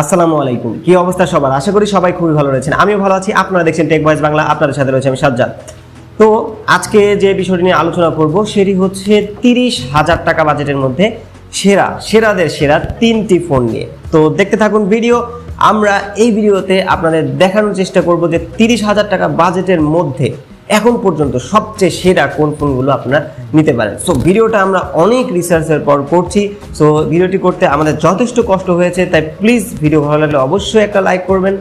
আসসালামু আলাইকুম। কি অবস্থা সবার? আশা করি সবাই খুবই ভালো রয়েছেন। আমিও ভালো আছি। আপনারা দেখছেন টেক ভয়েস বাংলা আপনাদের সাথে রয়েছে আমি সাজ্জাদ। তো আজকে যে বিষয়টি নিয়ে আলোচনা করব, সেটি হচ্ছে তিরিশ হাজার টাকা বাজেটের মধ্যে সেরা, সেরাদের সেরা তিনটি ফোন নিয়ে। তো দেখতে থাকুন ভিডিও। আমরা এই ভিডিওতে আপনাদের দেখানোর চেষ্টা করব যে তিরিশ হাজার টাকা বাজেটের মধ্যে এখন পর্যন্ত সবচেয়ে সেরা কোন ফোনগুলো আপনারা নিতে পারেন। সো ভিডিওটা আমরা অনেক রিসার্চের পর করছি। সো ভিডিওটি করতে আমাদের যথেষ্ট কষ্ট হয়েছে, তাই প্লিজ ভিডিও ভালো লাগলে অবশ্যই একটা লাইক করবেন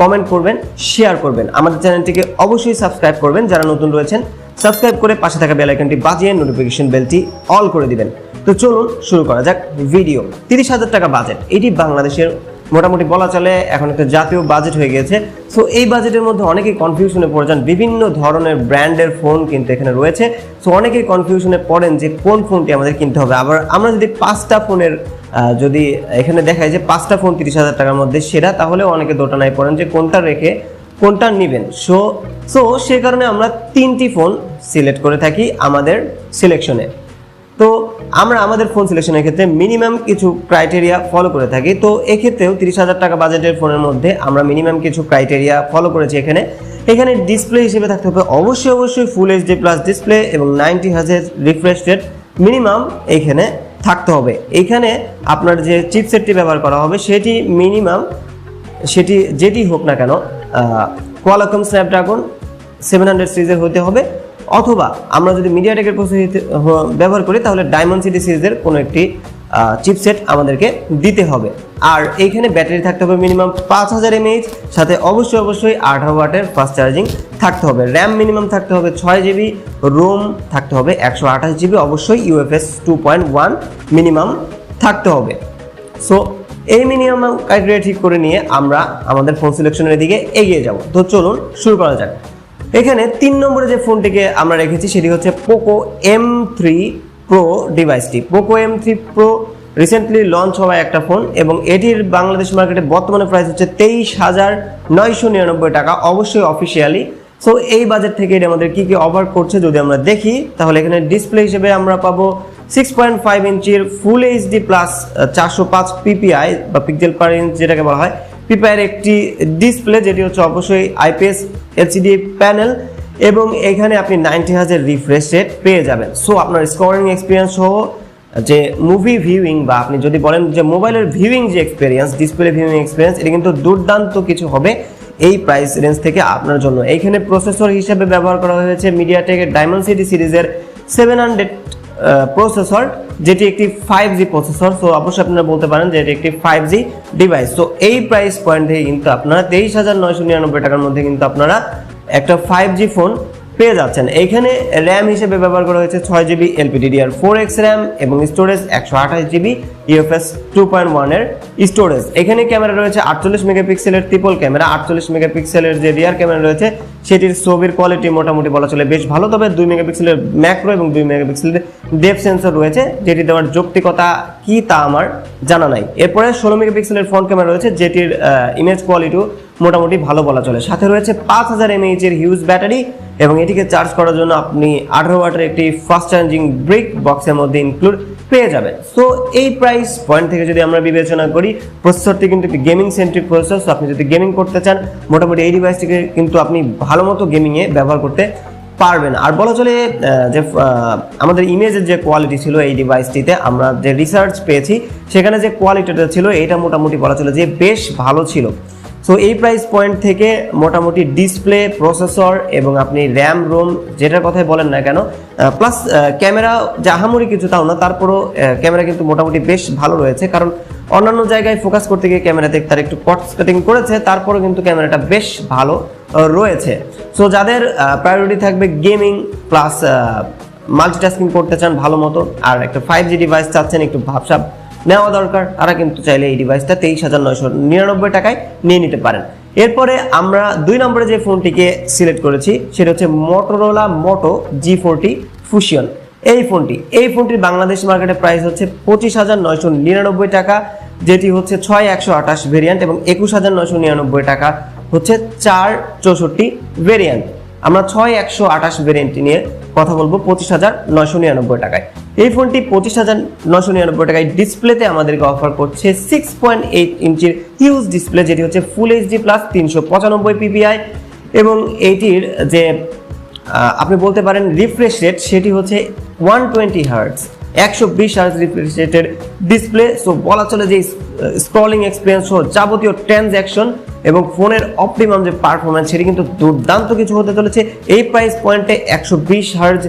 কমেন্ট করবেন শেয়ার করবেন। আমাদের চ্যানেলটিকে অবশ্যই সাবস্ক্রাইব করবেন। যারা নতুন রয়েছেন সাবস্ক্রাইব করে পাশে থাকা বেল আইকনটি বাজিয়ে নোটিফিকেশন বেলটি অল করে দিবেন। তো চলুন শুরু করা যাক ভিডিও। তিরিশ হাজার টাকা বাজেট এটি বাংলাদেশের মোটামুটি বলা চলে এখন একটা জাতীয় বাজেট হয়ে গেছে সো এই বাজেটের মধ্যে অনেকেই কনফিউশনে পড়ে যান। বিভিন্ন ধরনের ব্র্যান্ডের ফোন কিন্তু এখানে রয়েছে। সো অনেকেই কনফিউশনে পড়েন যে কোন ফোনটি আমাদের কিনতে হবে। আবার আমরা যদি পাঁচটা ফোনের যদি এখানে দেখায় যে পাঁচটা ফোন তিরিশ হাজার টাকার মধ্যে সেরা, তাহলে অনেকে দোটানায় পড়েন যে কোনটা রেখে কোনটা নেবেন। সো সো সে কারণে আমরা তিনটি ফোন সিলেক্ট করে থাকি আমাদের সিলেকশনে তো আমরা আমাদের ফোন সিলেকশনের ক্ষেত্রে মিনিমাম কিছু ক্রাইটেরিয়া ফলো করে থাকি। তো এক্ষেত্রেও তিরিশ হাজার টাকা বাজেটের ফোনের মধ্যে আমরা মিনিমাম কিছু ক্রাইটেরিয়া ফলো করেছি এখানে। এখানে ডিসপ্লে হিসেবে থাকতে হবে অবশ্যই অবশ্যই ফুল এইচডি প্লাস ডিসপ্লে এবং নাইনটি হাজার রিফ্রেশ রেট মিনিমাম এইখানে থাকতে হবে। এইখানে আপনার যে চিপসেটটি ব্যবহার করা হবে সেটি মিনিমাম সেটি যেটি হোক না কেন কোয়ালাকম স্ন্যাপড্রাগন সেভেন হান্ড্রেড সিরিজের হতে হবে। অথবা আমরা যদি মিডিয়াটেকের প্রসেসর ব্যবহার করি, তাহলে ডায়মন্ড সিটি সিরিজের কোনো একটি চিপসেট আমাদেরকে দিতে হবে। আর এইখানে ব্যাটারি থাকতে হবে মিনিমাম পাঁচ হাজার এমএইচ সাথে অবশ্যই অবশ্যই আঠারো ওয়াটের ফাস্ট চার্জিং থাকতে হবে। র্যাম মিনিমাম থাকতে হবে ছয় জিবি রোম থাকতে হবে একশো আঠাশ জিবি অবশ্যই UFS two point one minimum থাকতে হবে। সো এই মিনিমাম ক্রাইটেরিয়া ঠিক করে নিয়ে আমরা আমাদের ফোন সিলেকশনের দিকে এগিয়ে যাব। তো চলুন শুরু করা যাক। এখানে তিন নম্বরে যে ফোনটিকে আমরা রেখেছি, সেটি হচ্ছে পোকো এম থ্রি প্রো ডিভাইসটি Poco M three Pro recently launch হওয়া একটা ফোন এবং এটির বাংলাদেশ মার্কেটে বর্তমানে প্রাইস হচ্ছে তেইশ হাজার নয়শো নিরানব্বই টাকা, অবশ্যই অফিসিয়ালি সো এই বাজেট থেকে এটা আমাদের কী কী অফার করছে যদি আমরা দেখি, তাহলে এখানে ডিসপ্লে হিসেবে আমরা পাবো সিক্স পয়েন্ট ফাইভ ইঞ্চির ফুল এইচডি প্লাস চারশো পাঁচ পিপিআই বা পিক্সেল পার ইঞ্চ যেটাকে বলা হয় পিপিআইয়ের একটি ডিসপ্লে যেটি হচ্ছে অবশ্যই আইপিএস এলসিডি প্যানেল এবং এখানে আপনি নাইনটি হাজার রিফ্রেশ রেট পেয়ে যাবেন। সো আপনার স্কোরিং এক্সপিরিয়েন্স সহ যে মুভি ভিউইং বা আপনি যদি বলেন যে মোবাইলের ভিউইং যে এক্সপিরিয়েন্স ডিসপ্লে ভিউইং এক্সপিরিয়েন্স এটা কিন্তু দুর্দান্ত কিছু হবে এই প্রাইস রেঞ্জ থেকে আপনার জন্য। এইখানে প্রসেসর হিসেবে ব্যবহার করা হয়েছে মিডিয়াটেকের ডায়মন্ড সিটি সিরিজের সেভেন হান্ড্রেড প্রসেসর যেটি একটি ফাইভ জি প্রসেসর সো অবশ্যই আপনারা বলতে পারেন যে এটি একটি ফাইভ জি ডিভাইস তো এই প্রাইস পয়েন্ট থেকে কিন্তু আপনারা তেইশ হাজার নয়শো নিরানব্বই টাকার মধ্যে কিন্তু আপনারা একটা ফাইভ জি ফোন পেয়ে যাচ্ছেন। এইখানে র্যাম হিসেবে ব্যবহার করা হয়েছে ছয় GB LPDDR four X RAM এবং স্টোরেজ একশো আঠাশ জিবি ইউএফএস টু পয়েন্ট ওয়ানের স্টোরেজ এখানে ক্যামেরা রয়েছে আটচল্লিশ মেগাপিক্সেলের ট্রিপল ক্যামেরা আটচল্লিশ মেগাপিক্সেলের যে রিয়ার ক্যামেরা রয়েছে, সেটির ছবির কোয়ালিটি মোটামুটি বলা চলে বেশ ভালো, তবে দুই মেগাপিক্সেলের ম্যাক্রো এবং দুই মেগাপিক্সেলের ডেপ সেন্সর রয়েছে, যেটি দেওয়ার যৌক্তিকতা কি তা আমার জানা নাই। এরপরে ষোলো মেগাপিক্সেলের ফ্রন্ট ক্যামেরা রয়েছে, যেটির ইমেজ কোয়ালিটিও মোটামুটি ভালো বলা চলে। সাথে রয়েছে পাঁচ হাজার এমএইচ এর হিউজ ব্যাটারি এবং এটিকে চার্জ করার জন্য আপনি আঠারো ওয়াটের একটি ফাস্ট চার্জিং ব্রিক বক্সের মধ্যে ইনক্লুড পেয়ে যাবেন। সো এই প্রাইস পয়েন্ট থেকে যদি আমরা বিবেচনা করি প্রসেসরটি কিন্তু একটি গেমিং সেন্ট্রিক প্রসেসর সো আপনি যদি গেমিং করতে চান, মোটামুটি এই ডিভাইসটিকে কিন্তু আপনি ভালো মতো গেমিংয়ে ব্যবহার করতে পারবেন। আর বলা চলে যে আমাদের ইমেজের যে কোয়ালিটি ছিল এই ডিভাইসটিতে আমরা যে রিসার্চ পেয়েছি, সেখানে যে কোয়ালিটিটা ছিল এটা মোটামুটি বলা চলে যে বেশ ভালো ছিল। সো এই প্রাইস পয়েন্ট থেকে মোটামুটি ডিসপ্লে প্রসেসর এবং আপনি র্যাম রোম যেটার কথাই বলেন না কেন প্লাস ক্যামেরা জাহামরি কিছু তাও না, তারপরও ক্যামেরা কিন্তু মোটামুটি বেশ ভালো রয়েছে। কারণ অন্যান্য জায়গায় ফোকাস করতে গিয়ে ক্যামেরাতে তার একটু কট কাটিং করেছে, তারপরেও কিন্তু ক্যামেরাটা বেশ ভালো রয়েছে। সো যাদের প্রায়োরিটি থাকবে গেমিং প্লাস মাল্টিটাস্কিং করতে চান ভালো মতো, আর একটা ফাইভ জি ডিভাইস চাচ্ছেন, একটু ভাবসাব নেওয়া দরকার। তারা কিন্তু চাইলে এই ডিভাইসটা তেইশ হাজার নয়শো নিরানব্বই টাকায় নিয়ে নিতে পারেন। এরপরে আমরা দুই নম্বরে যে ফোনটিকে সিলেক্ট করেছি, সেটা হচ্ছে মোটোরোলা মোটো জি ফোরটি ফুশিয়ন এই ফোনটি, এই ফোনটির বাংলাদেশ মার্কেটে প্রাইস হচ্ছে পঁচিশ হাজার নয়শো নিরানব্বই টাকা, যেটি হচ্ছে ছয় একশো আঠাশ ভেরিয়েন্ট এবং একুশ হাজার নয়শো নিরানব্বই টাকা হচ্ছে চার চৌষট্টি ভেরিয়েন্ট আমরা ছয় একশো আঠাশ ভেরিয়েন্টটি নিয়ে কথা বলব পঁচিশ হাজার নয়শো নিরানব্বই টাকায়। এই ফোনটি পঁচিশ হাজার নশো নিরানব্বই টাকায় ডিসপ্লেতে আমাদেরকে অফার করছে সিক্স পয়েন্ট এইট ইঞ্চির হিউজ ডিসপ্লে যেটি হচ্ছে ফুল এইচডি প্লাস তিনশো পঁচানব্বই পিপিআই এবং এইটির যে আপনি বলতে পারেন রিফ্রেশ রেট সেটি হচ্ছে ওয়ান টোয়েন্টি হার্টস একশো বিশ হার্টস রিফ্রেশ রেটের ডিসপ্লে সো বলা চলে যে স্ক্রলিং এক্সপিরিয়েন্স সহ যাবতীয় ট্রানজ্যাকশন এবং ফোনের অপটিমাম যে পারফরমেন্স সেটি কিন্তু দুর্দান্ত কিছু হতে চলেছে। এই প্রাইস পয়েন্টে একশো বিশ হার্জ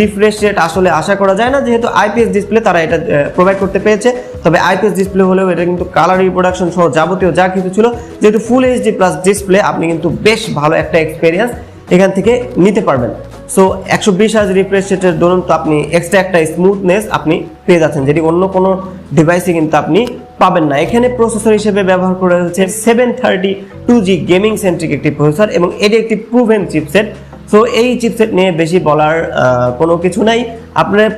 রিফ্রেশ রেট আসলে আশা করা যায় না, যেহেতু আইপিএস ডিসপ্লে তারা এটা প্রোভাইড করতে পেরেছে। তবে আইপিএস ডিসপ্লে হলেও এটা কিন্তু কালার রিপ্রোডাকশন সহ যাবতীয় যা কিছু ছিল, যেহেতু ফুল এইচডি প্লাস ডিসপ্লে আপনি কিন্তু বেশ ভালো একটা এক্সপিরিয়েন্স এখান থেকে নিতে পারবেন। সো একশো বিশ হাজার রিফ্রেশ রেটের ধরুন তো আপনি এক্সট্রা একটা স্মুথনেস আপনি পেয়ে যাচ্ছেন, যেটি অন্য কোনো ডিভাইসে কিন্তু আপনি পাবেন না। এখানে প্রসেসর হিসেবে ব্যবহার করা হয়েছে seven thirty two G gaming centric একটি প্রসেসর এবং এটি একটি প্রুভেন চিপসেট সো এই চিপসেট নিয়ে বেশি বলার কোনো কিছু নাই। আপনার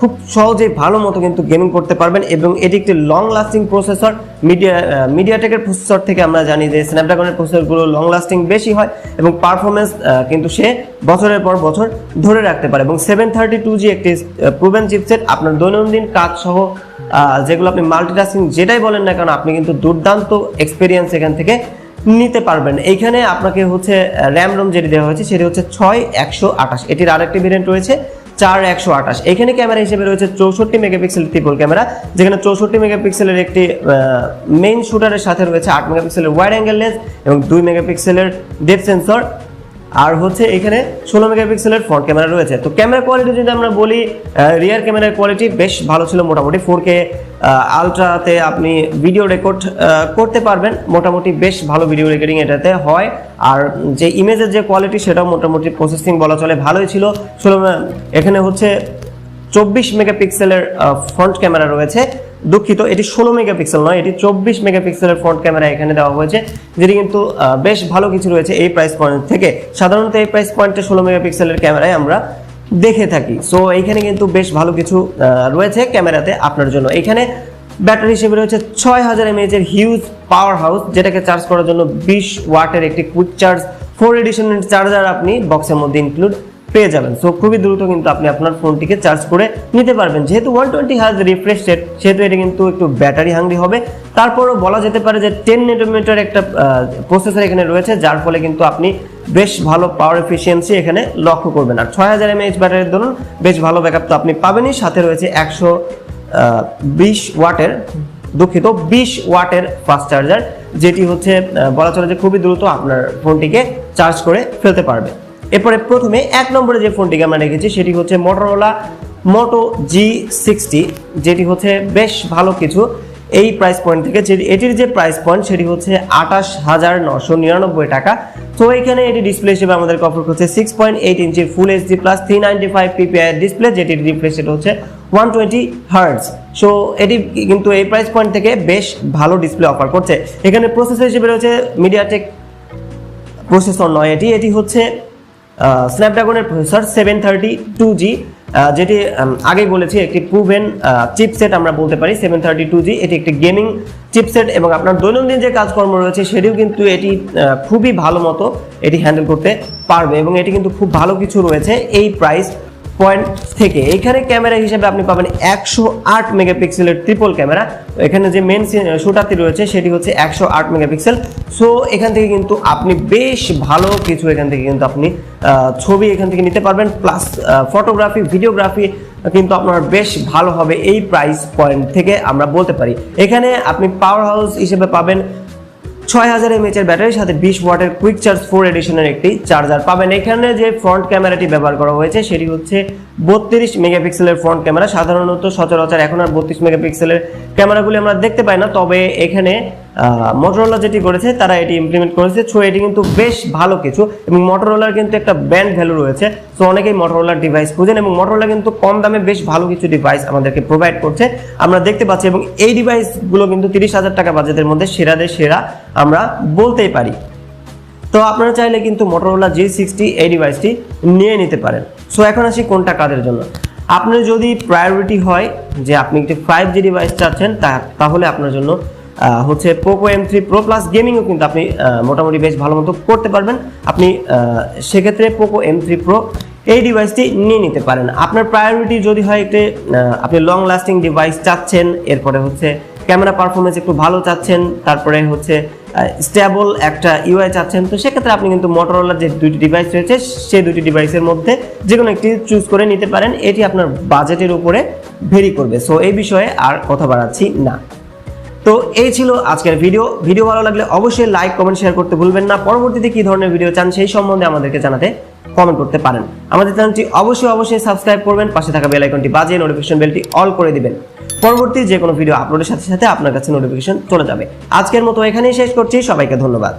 খুব সহজে ভালো মতো কিন্তু গেমিং করতে পারবেন এবং এটি একটি লং লাস্টিং প্রসেসর মিডিয়া মিডিয়াটেকের প্রসেসর থেকে আমরা জানি যে স্ন্যাপড্রাগনের প্রসেসরগুলো লং লাস্টিং বেশি হয় এবং পারফরমেন্স কিন্তু সে বছরের পর বছর ধরে রাখতে পারে এবং সেভেন থার্টি টু জি একটি প্রুভেন চিপসেট আপনার দৈনন্দিন কাজ সহ যেগুলো আপনি মাল্টিটাস্কিং যেটাই বলেন না কেন, আপনি কিন্তু দুর্দান্ত এক্সপিরিয়েন্স এখান থেকে নিতে পারবেন। এইখানে আপনাকে হচ্ছে র্যাম রোম যেটি দেওয়া হয়েছে, সেটি হচ্ছে ছয় একশো আঠাশ। এটির আরেকটি ভেরিয়েন্ট রয়েছে, চার একশো আঠাশ। এখানে ক্যামেরা হিসেবে রয়েছে চৌষট্টি মেগাপিক্সেল ট্রিপল ক্যামেরা যেখানে চৌষট্টি মেগাপিক্সেলের একটি মেইন শুটারের সাথে রয়েছে আট মেগাপিক্সেলের ওয়াইড অ্যাঙ্গেল লেন্স এবং দুই মেগাপিক্সেলের ডেপ সেন্সর আর হচ্ছে এখানে ষোলো মেগাপিক্সেলের ফ্রন্ট ক্যামেরা রয়েছে। তো ক্যামেরা কোয়ালিটি যদি আমরা বলি রিয়ার ক্যামেরার কোয়ালিটি বেশ ভালো ছিল মোটামুটি। ফোর কে আলট্রাতে আপনি ভিডিও রেকর্ড করতে পারবেন। মোটামুটি বেশ ভালো ভিডিও রেকর্ডিং এটাতে হয়। আর যে ইমেজের যে কোয়ালিটি সেটাও মোটামুটি প্রসেসিং বলা চলে। ভালোই ছিল। ষোলো এখানে হচ্ছে চব্বিশ মেগাপিক্সেলের ফ্রন্ট ক্যামেরা রয়েছে। দুঃখিত, এটি ষোলো মেগাপিক্সেল নয়, এটি চব্বিশ মেগাপিক্সেলের ফ্রন্ট ক্যামেরা এখানে দেওয়া হয়েছে, যেটি কিন্তু বেশ ভালো কিছু রয়েছে এই প্রাইস পয়েন্ট থেকে। সাধারণত এই প্রাইস পয়েন্টে ষোলো মেগাপিক্সেলের ক্যামেরায় আমরা দেখে থাকি। সো এইখানে কিন্তু বেশ ভালো কিছু রয়েছে ক্যামেরাতে আপনার জন্য। এখানে ব্যাটারি হিসেবে রয়েছে ছয় হাজার এমএএচ এর হিউজ পাওয়ার হাউস যেটাকে চার্জ করার জন্য বিশ ওয়াটের একটি কুইক চার্জ ফোর এডিশনের চার্জার আপনি বক্সের মধ্যে ইনক্লুড পেয়ে যাবেন। সো খুবই দ্রুত কিন্তু আপনি আপনার ফোনটিকে চার্জ করে নিতে পারবেন। যেহেতু ওয়ান টোয়েন্টি হাজ রিফ্রেশ রেট সেহেতু এটা কিন্তু একটু ব্যাটারি হাঙ্গি হবে। তারপরও বলা যেতে পারে যে টেন নেটোমিটার একটা প্রসেসর এখানে রয়েছে, যার ফলে কিন্তু আপনি বেশ ভালো পাওয়ার এফিসিয়েন্সি এখানে লক্ষ্য করবেন। আর ছয় হাজার এমএএইচ ব্যাটারির ধরুন বেশ ভালো ব্যাকআপ তো আপনি পাবেনই। সাথে রয়েছে একশো বিশ ওয়াটের, দুঃখিত, বিশ ওয়াটের ফাস্ট চার্জার যেটি হচ্ছে বলা চলে যে খুবই দ্রুত আপনার ফোনটিকে চার্জ করে ফেলতে পারবে। এরপরে প্রথমে এক নম্বরে যে ফোনটিকে আমরা রেখেছি, সেটি হচ্ছে মোটরোলা মোটো জি সিক্সটি যেটি হচ্ছে বেশ ভালো কিছু এই প্রাইস পয়েন্ট থেকে। যে এটির যে প্রাইস পয়েন্ট সেটি হচ্ছে আঠাশ হাজার নশো নিরানব্বই টাকা। তো এখানে এটি ডিসপ্লে হিসেবে আমাদেরকে অফার করছে সিক্স পয়েন্ট এইট ইঞ্চির full HD plus three ninety five PPI display যেটির রিফ্রেশ রেট হচ্ছে ওয়ান টোয়েন্টি হার্টস সো এটি কিন্তু এই প্রাইস পয়েন্ট থেকে বেশ ভালো ডিসপ্লে অফার করছে। এখানে প্রসেসর হিসেবে রয়েছে মিডিয়াটেক প্রসেসর নয় এটি। এটি হচ্ছে স্ন্যাপড্রাগনের processor seven thirty two G যেটি আগে বলেছি, একটি প্রুভেন চিপসেট আমরা বলতে পারি সেভেন থার্টি টু জি এটি একটি গেমিং চিপসেট এবং আপনার দৈনন্দিন যে কাজকর্ম রয়েছে, সেটিও কিন্তু এটি খুবই ভালো মতো এটি হ্যান্ডেল করতে পারবে এবং এটি কিন্তু খুব ভালো কিছু রয়েছে। এই প্রাইস পয়েন্ট থেকে। এখানে ক্যামেরা হিসেবে আপনি পাবেন একশো আট মেগাপিক্সেলের ট্রিপল ক্যামেরা। এখানে যে মেন শুটারটি রয়েছে, সেটি হচ্ছে একশো আট মেগাপিক্সেল। সো এখান থেকে কিন্তু আপনি বেশ ভালো কিছু এখান থেকে কিন্তু আপনি ছবি এখান থেকে নিতে পারবেন। প্লাস ফটোগ্রাফি ভিডিওগ্রাফি কিন্তু আপনার বেশ ভালো হবে এই প্রাইস পয়েন্ট থেকে আমরা বলতে পারি। এখানে আপনি পাওয়ার হাউস হিসেবে পাবেন ছয় হাজার এমএচ এর ব্যাটারির সাথে বিশ ওয়াটের কুইক চার্জ ফোর এডিশনের একটি চার্জার পাবেন। এখানে যে ফ্রন্ট ক্যামেরাটি ব্যবহার করা হয়েছে, সেটি হচ্ছে বত্রিশ মেগাপিক্সেলের ফ্রন্ট ক্যামেরা সাধারণত সচরাচর এখন আর বত্রিশ মেগাপিক্সেলের ক্যামেরাগুলি আমরা দেখতে পাই না, তবে এখানে মোটরোলা যেটি করেছে, তারা এটি ইমপ্লিমেন্ট করেছে। সো এটি কিন্তু বেশ ভালো কিছু এবং মোটরোলার কিন্তু একটা ব্যান্ড ভ্যালু রয়েছে। সো অনেকেই মোটরোলার ডিভাইস খুঁজেন এবং মোটরোলা কিন্তু কম দামে বেশ ভালো কিছু ডিভাইস আমাদেরকে প্রোভাইড করছে। আমরা দেখতে পাচ্ছি এবং এই ডিভাইসগুলো কিন্তু তিরিশ হাজার টাকা বাজেটের মধ্যে সেরাদের সেরা আমরা বলতেই পারি। তো, আপনারা চাইলে কিন্তু মোটরোলা জি সিক্সটি এই ডিভাইসটি নিয়ে নিতে পারেন। সো এখন আসি কোনটা কাদের জন্য। আপনার যদি প্রায়োরিটি হয় যে আপনি একটি ফাইভ জি ডিভাইস চাচ্ছেন তাহলে আপনার জন্য হচ্ছে Poco M three Pro plus গেমিংও কিন্তু আপনি মোটামুটি বেশ ভালো মতো করতে পারবেন। আপনি সেক্ষেত্রে পোকো এম থ্রি প্রো এই ডিভাইসটি নিয়ে নিতে পারেন। আপনার প্রায়োরিটি যদি হয় একটি আপনি লং লাস্টিং ডিভাইস চাচ্ছেন, এরপরে হচ্ছে ক্যামেরা পারফরমেন্স একটু ভালো চাচ্ছেন, তারপরে হচ্ছে স্টেবল একটা ইউআই চাচ্ছেন, তো সেক্ষেত্রে আপনি কিন্তু মোটরোলার যে দুইটি ডিভাইস রয়েছে, সেই দুটি ডিভাইসের মধ্যে যে কোনো একটি চুজ করে নিতে পারেন। এটি আপনার বাজেটের উপরে ভেরি করবে। সো এই বিষয়ে আর কথা বাড়াচ্ছি না। তো এই ছিল আজকের ভিডিও। ভিডিও ভালো লাগলে অবশ্যই লাইক কমেন্ট শেয়ার করতে ভুলবেন না। পরবর্তীতে কি ধরনের ভিডিও চান সেই সম্বন্ধে আমাদেরকে জানাতে কমেন্ট করতে পারেন। আমাদের চ্যানেলটি অবশ্যই অবশ্যই সাবস্ক্রাইব করবেন, পাশে থাকা বেল আইকনটি বাজিয়ে নোটিফিকেশন বেলটি অল করে দিবেন। পরবর্তী যে কোনো ভিডিও আপলোডের সাথে সাথে আপনার কাছে নোটিফিকেশন চলে যাবে। আজকের মতো এখানেই শেষ করছি, সবাইকে ধন্যবাদ।